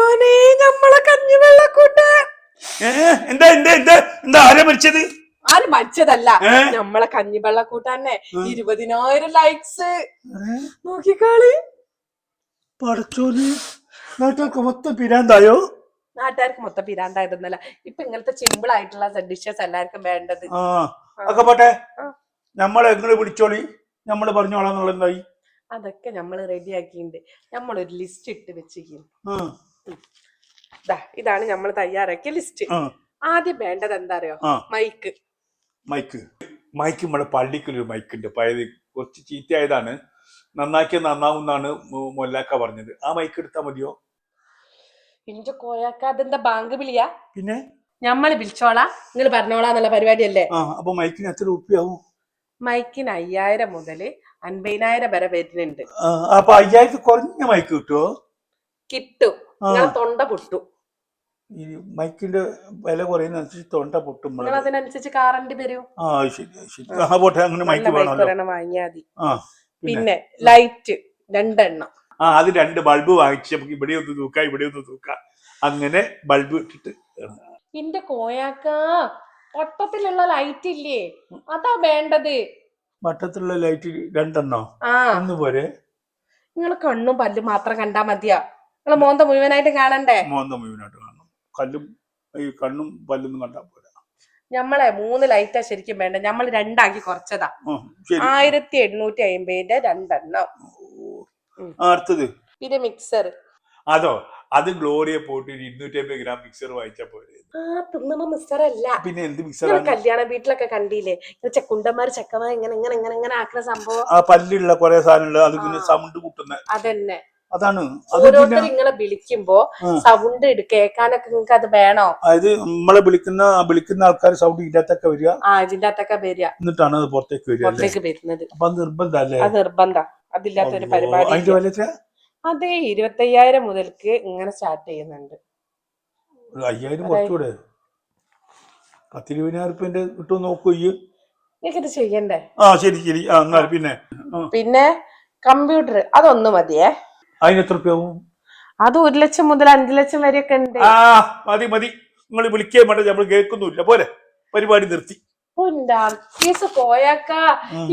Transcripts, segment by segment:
പടച്ചോനെ നമ്മളെ കഞ്ഞിവെള്ളക്കൂട്ട്. ഏ, എന്താ എന്താ എന്താ എന്താ ആരാ മരിച്ചത്? ആര് മരിച്ചതല്ല? നമ്മളെ കഞ്ഞിവെള്ളക്കൂട്ടാന്നെ. ഇരുപതിനായിരം ലൈക്സ് നോക്കിക്കാളി. പടച്ചോന് നാട്ടുകാർക്ക് മൊത്തം പിരാന്തായോ? നാട്ടുകാർക്ക് മൊത്തം പിരാണ്ടായിരുന്നല്ല ഇപ്പൊ ഇങ്ങനത്തെ സിമ്പിൾ ആയിട്ടുള്ള ഡിഷസ് എല്ലാവർക്കും വേണ്ടത്. ആ ഒക്കെ പോട്ടെ. നമ്മളെ എങ്ങനെ വിളിച്ചോളി നമ്മൾ പറഞ്ഞോളാന്നുള്ള എന്തായി അതൊക്കെ നമ്മൾ റെഡിയാക്കിയിട്ടുണ്ട് നമ്മളൊരു ലിസ്റ്റ് ഇട്ട് വെച്ചിരിക്കുന്നു. ഇതാണ് നമ്മൾ തയ്യാറാക്കിയ ലിസ്റ്റ് ആദ്യം വേണ്ടത് എന്താ അറിയോ മൈക്ക് മൈക്ക് മൈക്ക് നമ്മുടെ പള്ളിക്കുള്ളൊരു മൈക്ക് ഉണ്ട്. പഴയത് കുറച്ച് ചീത്തയായതാണ്. നന്നാക്കിയ നന്നാവും എന്നാണ് മൊല്ലാക്ക പറഞ്ഞത്. ആ മൈക്ക് എടുത്താ മതിയോ? ഇഞ്ച കോയാക്ക അതെന്താ ബാങ്ക് വിളിയാ? പിന്നെ? ഞമ്മൾ വിളിച്ചോളാ. നിങ്ങൾ പറഞ്ഞോളാന്നുള്ള പരിപാടിയല്ലേ? അല്ലേ അപ്പൊ മൈക്കിന് എത്ര രൂപയാവും? മൈക്കിന് അയ്യായിരം മുതൽ അൻപതിനായിരം വരെ വരുന്നുണ്ട്. അപ്പൊ അയ്യായിരത്തി കുറഞ്ഞ മൈക്ക് കിട്ടുമോ കിട്ടും. നിങ്ങളെ തൊണ്ട പൊട്ടു. ഈ മൈക്കിന്റെ വില കുറയുന്നതനുസരിച്ച് തൊണ്ട പൊട്ടും നിങ്ങൾ അതിനനുസരിച്ച് കാറണ്ടി തരൂ. ആ ശരി ശരി. ആ പോട്ടെ അങ്ങനെ മൈക്ക് വേണമല്ലോ. ഒരെണ്ണം വാങ്ങിയാൽ മതി. ആ പിന്നെ? ലൈറ്റ് രണ്ടെണ്ണം. ആ അത് രണ്ട് ബൾബ് വാങ്ങിച്ച് നമുക്ക് ഇവിടെ ഒന്ന് തൂക്കാം ഇവിടെ ഒന്ന് തൂക്കാം. അങ്ങനെ ബൾബ് ഇട്ടിട്ട്. എന്റെ കോയാക്ക വട്ടത്തിലുള്ള ലൈറ്റ് ഇല്ലേ? അതാ വേണ്ടത്. വട്ടത്തിലുള്ള ലൈറ്റ് രണ്ടെണ്ണോ? ആ. ഒന്ന് പോരെ. നിങ്ങൾ കണ്ണും പല്ലും മാത്രം കണ്ടാ മതിയാ. നിങ്ങൾ മോന്ത മുഴുവനായിട്ട് കാണണ്ടേ? മോന്ത മുഴുവനായിട്ട് കാണണം. കല്ലും ഈ കണ്ണും പല്ലും കണ്ടാ പോരാ. ഞമ്മളെ മൂന്ന് ലൈറ്റാ ശരിക്കും വേണ്ട? നമ്മൾ രണ്ടാക്കി കുറച്ചതാ. ആയിരത്തി എണ്ണൂറ്റി അമ്പതിന്റെ രണ്ടെണ്ണം. അടുത്തത് പിന്നെ മിക്സർ അതോ അത് ഗ്ലോറിയെ പോയിട്ട് ഇരുന്നൂറ്റി അമ്പത് ഗ്രാം മിക്സർ വായിച്ചാ പോരെ. മിക്സർ അല്ല. പിന്നെ എന്ത് മിക്സർ കല്യാണ വീട്ടിലൊക്കെ കണ്ടില്ലേ? ചെക്കുണ്ടന്മാർ ചെക്കുണ്ടന്മാര് ചെക്കന്മാർ ഇങ്ങനെ ഇങ്ങനെ ഇങ്ങനെ ഇങ്ങനെ ആക്കുന്ന സംഭവം. ആ പല്ലുള്ള കുറെ സാധനങ്ങൾ അത് പിന്നെ. സൗണ്ട് കൂട്ടുന്ന അതന്നെ. അതാണ്. ഓരോരുത്തർ ഇങ്ങനെ വിളിക്കുമ്പോ. സൗണ്ട് കേൾക്കാനൊക്കെ നിങ്ങൾക്ക് അത് വേണോ? അതായത് നമ്മളെ വിളിക്കുന്ന വിളിക്കുന്ന ആൾക്കാർ സൗണ്ട് ഇതിനകത്തൊക്കെ വരിക. ആ ഇതിന്റെ അകത്തൊക്കെ വരിക. എന്നിട്ടാണ് അത് പുറത്തേക്ക് വരിക അല്ലേ? പുറത്തേക്ക് വരുന്നത്. അപ്പൊ അത് നിർബന്ധല്ലേ അത് അതില്ലാത്ത അതില്ലാത്തൊരു പരിപാടി അതിന്റെ വില എത്രയാ? അതെ ഇരുപത്തയ്യായിരം മുതൽക്ക് ഇങ്ങനെ സ്റ്റാർട്ട് ചെയ്യുന്നുണ്ട്. ഒരു അയ്യായിരം കുറച്ചുകൂടെ. പത്തിരുപതിനായിരം റുപ്യന്റെ കിട്ടും നോക്കൂ ഈ. നിങ്ങൾക്ക് ഇത് ചെയ്യണ്ടേ? ആ ശരി ശരി. ആ എന്നാൽ പിന്നെ. ആ, പിന്നെ കമ്പ്യൂട്ടർ അതൊന്ന് മതിയേ. അതിന് എത്ര റുപ്യ ആവും അത് ഒരു ലക്ഷം മുതൽ അഞ്ചു ലക്ഷം വരെയൊക്കെ ഉണ്ട്. ആ മതി മതി. നിങ്ങൾ വിളിക്കേ വേണ്ട നമ്മൾ കേൾക്കുന്നില്ല പോരെ. പരിപാടി നിർത്തി. പോയാക്ക.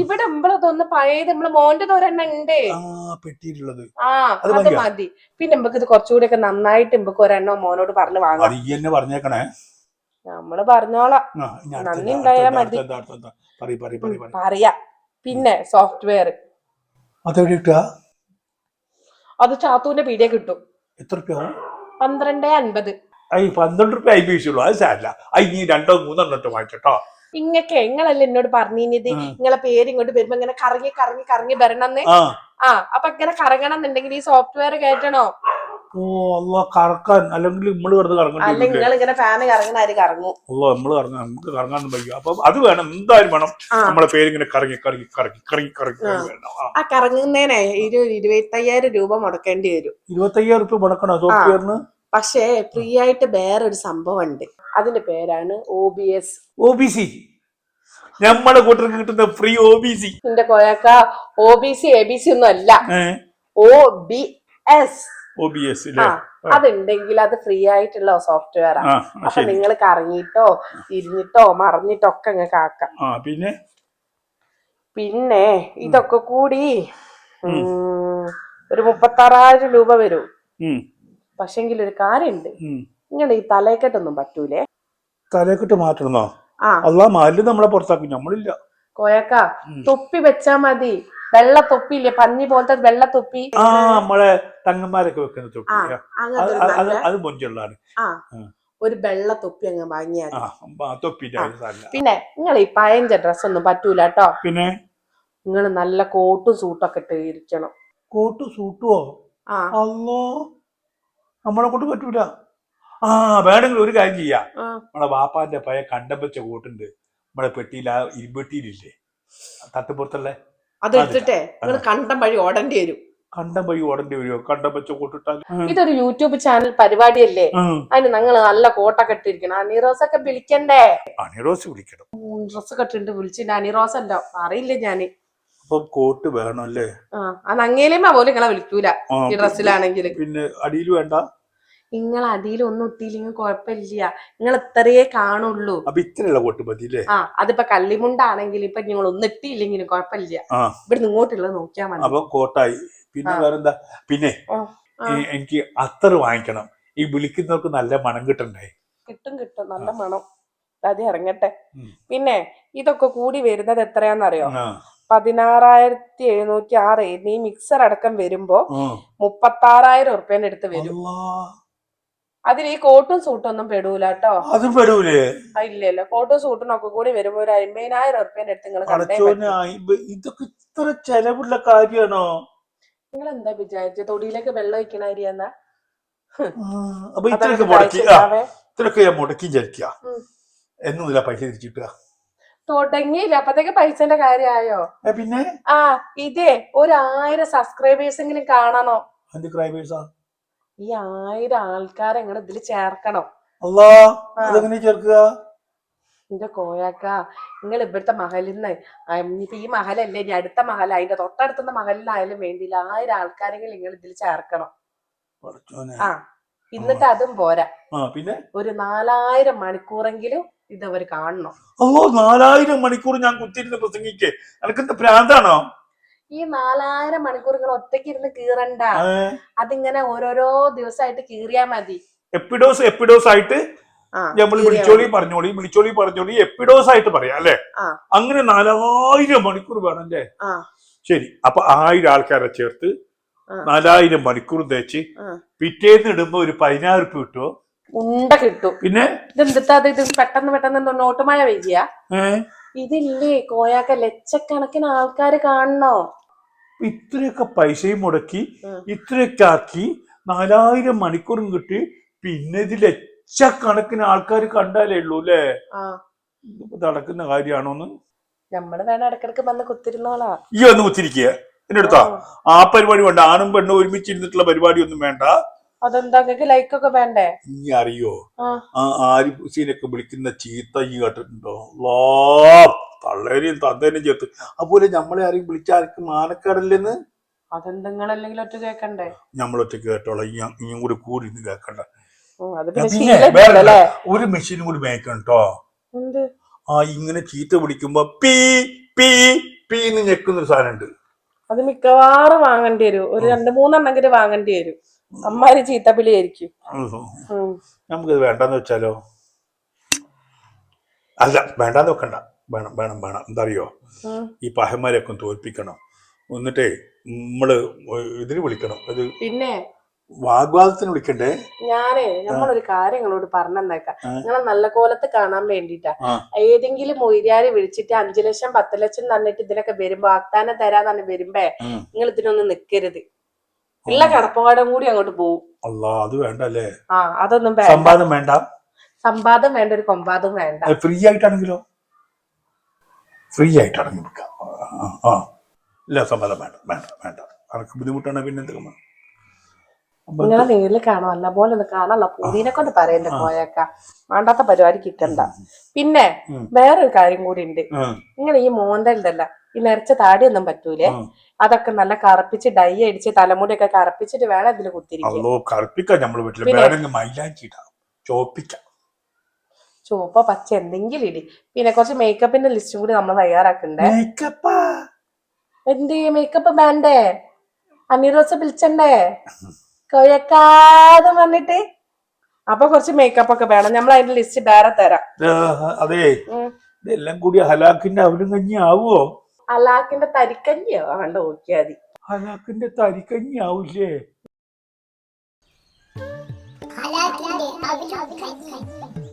ഇവിടെ നമ്മളതൊന്ന് പഴയത് നമ്മളെ മോന്റെ ഒരെണ്ണം ഉണ്ട്. ആ പെട്ടിയിട്ടുള്ളത് ആ അത് അത് മതി. പിന്നെ നമുക്ക് ഇത് കുറച്ചുകൂടി ഒക്കെ നന്നായിട്ട് നമുക്ക് ഒരെണ്ണം മോനോട് പറഞ്ഞു വാങ്ങാം. പറഞ്ഞേക്കണേ. നമ്മൾ പറഞ്ഞോളാം. നന്ദി ഉണ്ടായാ മതി. പറയാ പിന്നെ സോഫ്റ്റ്വെയർ. അതെവിടെ കിട്ടുക അത് ചാത്തുവിന്റെ പീടിയ കിട്ടും. എത്ര പന്ത്രണ്ട് അൻപത്. ഐ പന്ത്രണ്ട് റുപ്യ ഐ പൈസയുള്ളൂ അത് സാരില്ല ഐ നീ രണ്ടോ മൂന്നെണ്ണം ഇട്ട് വാങ്ങിച്ചോട്ടോ ഇങ്ങക്കെ നിങ്ങളല്ലേ എന്നോട് പറഞ്ഞിത് ഇങ്ങളെ നിങ്ങളെ പേര് ഇങ്ങോട്ട് വരുമ്പോ ഇങ്ങനെ കറങ്ങി കറങ്ങി കറങ്ങി വരണമെന്ന് ആ. ആ അപ്പൊ ഇങ്ങനെ കറങ്ങണം എന്നുണ്ടെങ്കിൽ ഈ സോഫ്റ്റ്വെയർ കയറ്റണോ? ഓ അല്ല കറക്കാൻ. അല്ലെങ്കിൽ നമ്മൾ വെറുതെ കറങ്ങേണ്ടി നിങ്ങൾ ഇങ്ങനെ ഫാന് കറങ്ങണ ആര് കറങ്ങും? അല്ല നമ്മൾ കറങ്ങാൻ നമുക്ക് കറങ്ങാൻ പറ്റും അപ്പൊ അത് വേണം. എന്തായാലും വേണം ആ. നമ്മളെ പേരിങ്ങനെ കറങ്ങി കറങ്ങി കറങ്ങി കറങ്ങി കറങ്ങി കറങ്ങി വേണം. ആ. ആ കറങ്ങുന്നതിനെ ഇരുപത്തയ്യായിരം രൂപ മുടക്കേണ്ടി വരും. ഇരുപത്തയ്യായിരം റുപ്യ മുടക്കണോ സോഫ്റ്റ്വെയറിന്? പക്ഷേ ഫ്രീ ആയിട്ട് വേറൊരു സംഭവം ഉണ്ട് അതിന്റെ പേരാണ് O B S O B C നമ്മളെ കൂട്ടർക്ക് കിട്ടുന്ന ഫ്രീ ഒ ബി സി എന്റെ Koyakka O B C A B C ഒന്നും അല്ല. ഒ ബി എസ് അതുണ്ടെങ്കിൽ അത് ഫ്രീ ആയിട്ടുള്ള സോഫ്റ്റ്വെയർ ആണ് അപ്പൊ നിങ്ങൾ കറങ്ങിട്ടോ തിരിഞ്ഞിട്ടോ മറിഞ്ഞിട്ടോ ഒക്കെ നിങ്ങൾക്ക് ആക്കാം പിന്നെ? പിന്നെ ഇതൊക്കെ കൂടി ഒരു മുപ്പത്താറായിരം രൂപ വരും. പക്ഷെങ്കിൽ ഒരു കാര്യമുണ്ട്. നിങ്ങൾ ഈ തലേക്കെട്ടൊന്നും പറ്റൂലേ? തലേക്കെട്ട് മാറ്റണോ? അല്ല മാലിന്യം നമ്മളെ പുറത്താക്കും. നമ്മളില്ല. കോയക്ക തൊപ്പി വെച്ചാ മതി. വെള്ള തൊപ്പി ഇല്ലേ പഞ്ഞി പോലത്തെ വെള്ള തൊപ്പി ആ നമ്മളെ തങ്ങന്മാരൊക്കെ വെക്കുന്ന തൊപ്പി. ആ. അങ്ങനത്തെ ഒരു അത് നല്ല അത് മൊഞ്ചുള്ളതാണ്. ആ ഒരു വെള്ള തൊപ്പി അങ്ങ് വാങ്ങിയാൽ ആ തൊപ്പിന്റെ. പിന്നെ നിങ്ങൾ ഈ പഴഞ്ച ഡ്രസ് ഒന്നും പറ്റൂല കേട്ടോ. പിന്നെ? നിങ്ങൾ നല്ല കോട്ടും സൂട്ടൊക്കെ ഇട്ട് ഇരിക്കണം. കോട്ട് സൂട്ടുവോ ആ. അല്ലോ നമ്മളെ കൊണ്ട് പറ്റൂല. ആ വേണമെങ്കിൽ ഒരു കാര്യം ചെയ്യാം. ആ. നമ്മളെ വാപ്പാന്റെ പഴയ കണ്ടം വെച്ച കോട്ടുണ്ട്. നമ്മളെ പെട്ടിയിൽ ആ ഇരുമ്പെട്ടിയിലില്ലേ തട്ടുപുറത്തുള്ള അത് എടുത്തിട്ടേ നിങ്ങൾ കണ്ടം വഴി ഓടേണ്ടി വരും. കണ്ടം വഴി ഓടേണ്ടി വരുമോ കണ്ടം വെച്ച കൂട്ടിട്ടാൽ ഇതൊരു യൂട്യൂബ് ചാനൽ പരിപാടിയല്ലേ? അതിന് നിങ്ങൾ നല്ല കോട്ട കെട്ടിരിക്കണം അനിറോസ് ഒക്കെ വിളിക്കണ്ടേ? അനിറോസ് വിളിക്കണം. ഡ്രസ് കെട്ടിട്ട് ഇട്ടിട്ട് വിളിച്ചിട്ട്. അനിറോസ് അല്ലോ അറിയില്ല ഞാൻ. അപ്പൊ കോട്ട് വേണം അല്ലേ ആ ആ പോലെ പോലും നിങ്ങളെ വിളിക്കൂല. ഈ ഡ്രസ്സിലാണെങ്കിൽ പിന്നെ അടിയിൽ വേണ്ട? നിങ്ങൾ അതിലൊന്നും ഒത്തിയില്ലെങ്കിൽ കുഴപ്പമില്ല. നിങ്ങൾ ഇത്രയേ കാണുള്ളൂ. അപ്പൊ ഇത്രയുള്ള കോട്ട് മതി അല്ലേ? ആ അതിപ്പോ കള്ളിമുണ്ടാണെങ്കിൽ ഇപ്പൊ നിങ്ങൾ ഒന്നും ഇട്ടില്ലെങ്കിലും കുഴപ്പമില്ല. ഇവിടെ ഇങ്ങോട്ടുള്ളത് നോക്കിയാൽ മതി. അപ്പൊ കോട്ടായി. പിന്നെ വേറെന്താ? പിന്നെ എനിക്ക് അത്തർ വാങ്ങിക്കണം. ഈ വിളിക്കുന്നവർക്ക് നല്ല മണം കിട്ടണ്ടേ? കിട്ടും കിട്ടും. നല്ല മണം. അത് ഇറങ്ങട്ടെ. പിന്നെ ഇതൊക്കെ കൂടി വരുന്നത് എത്രയാന്നറിയോ പതിനാറായിരത്തി എഴുന്നൂറ്റി ആറ്. ഈ മിക്സർ അടക്കം വരുമ്പോ മുപ്പത്തി മുപ്പത്താറായിരം ഉറുപ്പ്യന്റെ അടുത്ത് വരും. അതിൽ ഈ കോട്ടും സൂട്ടും ഒന്നും പെടൂല കേട്ടോ അതും പെടൂലേ? ഇല്ലല്ലോ. കോട്ടും സൂട്ടും ഒക്കെ കൂടി വരുമ്പോ ഒരു അമ്പതിനായിരം ഉറുപ്പ്യന്റെ അടുത്ത് നിങ്ങൾ ഇതൊക്കെ ഇത്ര ചെലവുള്ള കാര്യാണോ? നിങ്ങൾ എന്താ വിചാരിച്ച? തൊടിയിലേക്ക് വെള്ളം ഒഴിക്കണ അരിയെന്നാ അപ്പൊ ഇത്രയൊക്കെ മുടക്കി. ഇത്രയൊക്കെ ഞാൻ മുടക്കി വിചാരിക്ക. ഉം. എന്നൊന്നുമില്ല പൈസ തിരിച്ചിട്ടുക. തുടങ്ങിയില്ല. അപ്പത്തേക്ക് പൈസന്റെ കാര്യമായോ പിന്നെ? ആ ഇതേ ഒരു ആയിരം സബ്സ്ക്രൈബേഴ്സ് എങ്കിലും കാണണോ. എന്ത് ക്രൈബേഴ്സാ ഈ ആയിരം ആൾക്കാരെ ഇങ്ങനെ ഇതിൽ ചേർക്കണം. അല്ലാ. അതെങ്ങനെ ചേർക്കുക? എന്റെ കോയാക്ക നിങ്ങൾ ഇവിടുത്തെ മഹലിന്ന് ഇനിയിപ്പോ ഈ മഹലല്ലേ ഇനി അടുത്ത മഹൽ അതിന്റെ തൊട്ടടുത്തുന്ന മഹലിനായാലും വേണ്ടിയില്ല ആയിരം ആൾക്കാരെങ്കിലും നിങ്ങൾ ഇതിൽ ചേർക്കണം. ആ എന്നിട്ട് അതും പോരാ. പിന്നെ? ഒരു നാലായിരം മണിക്കൂറെങ്കിലും ഇതവർ കാണണം. ഓ നാലായിരം മണിക്കൂർ ഞാൻ കുത്തിയിരുന്ന് പ്രസംഗിക്കേ. എനിക്കെന്താ ഭ്രാന്താണോ ഈ നാലായിരം മണിക്കൂറുകൾ ഒറ്റയ്ക്ക് ഇരുന്ന് കീറണ്ട. അതിങ്ങനെ ഓരോരോ ദിവസമായിട്ട് കീറിയാ മതി. എപ്പിഡോസ് എപ്പിഡോസ് ആയിട്ട് നമ്മൾ വിളിച്ചോളി. പറഞ്ഞോളി വിളിച്ചോളി പറഞ്ഞോളി എപ്പിഡോസ് ആയിട്ട് പറയാം അല്ലെ? അങ്ങനെ നാലായിരം മണിക്കൂർ വേണം അല്ലേ? ശരി അപ്പൊ ആയിരം ആൾക്കാരെ ചേർത്ത്. നാലായിരം മണിക്കൂർ തേച്ച് പിറ്റേന്ന് ഇടുമ്പോ ഒരു പതിനായിരം ഉറുപ്പ് കിട്ടുമോ ഉണ്ട കിട്ടും. പിന്നെ? ഇതെന്തിട്ടാ ഇത്? പെട്ടെന്ന് പെട്ടെന്ന് നോട്ടുമായ ഏ? ഇതില്ലേ? കോയാക്ക ലക്ഷക്കണക്കിന് ആൾക്കാര് കാണണോ? ഇത്രയൊക്കെ പൈസയും മുടക്കി. ഇത്രയൊക്കെ ആക്കി നാലായിരം മണിക്കൂറും കിട്ടി. പിന്നെ ഇത് ലക്ഷക്കണക്കിന് ആൾക്കാർ കണ്ടാലേ ഉള്ളൂ അല്ലേ? നടക്കുന്ന കാര്യമാണോന്ന്? നമ്മൾ വേണം ഇടക്കിടക്ക് വന്ന് കുത്തിരുന്നോളാ. ഈ ഒന്ന് കുത്തിരിക്കുക എന്റെ അടുത്താ ആ പരിപാടി വേണ്ട. ആണും പെണ്ണും ഒരുമിച്ചിരുന്നിട്ടുള്ള പരിപാടി ഒന്നും വേണ്ട. അതെന്താ? ലൈക്ക് ഒക്കെ വേണ്ടേ? നീ അറിയോ? ആ. ആരി ഹുസീനൊക്കെ വിളിക്കുന്ന ചീത്ത ഈ കേട്ടിട്ടുണ്ടോ? ലോ തള്ളേനെയും തന്തേനെയും ചേർത്ത്. അതുപോലെ നമ്മളെ ആരെയും വിളിച്ച ആർക്ക് മാനക്കാടല്ലെന്ന്? അതെന്തെങ്കിലും ഒറ്റ കേക്കണ്ടേ? നമ്മളൊറ്റ കേട്ടോളാം. ഇനിയും കൂടി കൂടി ഇന്ന് കേക്കണ്ട. ഒരു മെഷീനും കൂടി മേക്കണം കേട്ടോ ആ ഇങ്ങനെ ചീത്ത വിളിക്കുമ്പോ പീ പീ പീ എന്ന് ഞെക്കുന്ന ഒരു സാധനം ഉണ്ട് അത് മിക്കവാറും വാങ്ങേണ്ടി വരും. ഒരു രണ്ട് മൂന്നെണ്ണെങ്കിലും വാങ്ങേണ്ടി വരും. അമ്മാര് ചീത്തപ്പിളി ആയിരിക്കും ഉം. നമുക്കത് വേണ്ടെന്ന് വെച്ചാലോ? അല്ല വേണ്ടാന്ന് വെക്കണ്ട. വേണം വേണം വേണം. എന്താ അറിയോ ഈ പഹന്മാരെയൊക്കെ തോൽപ്പിക്കണം. എന്നിട്ടേ നമ്മൾ ഇതിന് വിളിക്കണം. അത് പിന്നെ വാഗ്വാദത്തിന് വിളിക്കണ്ടേ? ഞാനേ നമ്മളൊരു കാര്യം നിങ്ങളോട് പറഞ്ഞേക്കാം. നിങ്ങളെ നല്ല കോലത്ത് കാണാൻ വേണ്ടിട്ടാ ഏതെങ്കിലും മൊയ്യാരി വിളിച്ചിട്ട് അഞ്ചു ലക്ഷം പത്ത് ലക്ഷം തന്നിട്ട് ഇതിനൊക്കെ വരുമ്പോ വാഗ്ദാനം തരാന്ന് വരുമ്പേ. നിങ്ങൾ ഇതിനൊന്നും നിക്കരുത്. ഉള്ള കടപ്പാടം കൂടി അങ്ങോട്ട് പോകും അല്ലാ അത് വേണ്ട അല്ലേ ആ അതൊന്നും വേണ്ട. സമ്പാദം വേണ്ട. സമ്പാദം വേണ്ട ഒരു കൊമ്പാദം വേണ്ട. ഫ്രീ ആയിട്ടാണെങ്കിലോ? ഫ്രീ ആയിട്ടാണെങ്കിൽ വിൽക്കാം ആ, ആ. ഇല്ല വേണ്ട വേണ്ട വേണ്ട. അനക്ക് ബുദ്ധിമുട്ടാണ് പിന്നെ എന്തൊക്കെ നിങ്ങളെ നേരിൽ കാണാം. നല്ല പോലെ ഒന്ന് കാണാനുള്ള പൂതിനെ കൊണ്ട് പറയണ്ട പോയേക്ക. വേണ്ടാത്ത പരിപാടി കിട്ടണ്ട. പിന്നെ. വേറൊരു കാര്യം കൂടി ഉണ്ട്. ഇങ്ങനെ നിങ്ങൾ ഈ മോന്തലുണ്ടല്ല ഈ നിറച്ച താടിയൊന്നും പറ്റൂലേ. അതൊക്കെ നല്ല കറുപ്പിച്ച് ഡൈ അടിച്ച് തലമുടിയൊക്കെ കറുപ്പിച്ചിട്ട് വേണം ഇതിൽ കുത്തിരിക്കാം ചുവപ്പ പച്ച എന്തെങ്കിലും ഇടി. പിന്നെ കുറച്ച് മേക്കപ്പിന്റെ ലിസ്റ്റും കൂടി നമ്മൾ തയ്യാറാക്കണ്ടേ? എന്ത് മേക്കപ്പ് വേണ്ടേ? അനിറോസ് വിളിച്ചണ്ടേ? കൊയക്കാതെ പറഞ്ഞിട്ട് അപ്പൊ കുറച്ച് മേക്കപ്പ് ഒക്കെ വേണം. നമ്മൾ അതിന്റെ ലിസ്റ്റ് വേറെ തരാം. അതെ. ഇതെല്ലാം കൂടി ഹലാക്കിന്റെ അവരും കഞ്ഞി ആവുമോ അലാക്കിന്റെ തരിക്കഞ്ഞിയോ? വേണ്ട നോക്കിയാ മതി. ഹലാക്കിന്റെ തരിക്കഞ്ഞി ആവൂലേ? ഹലാക്കിന്റെ കഞ്ഞി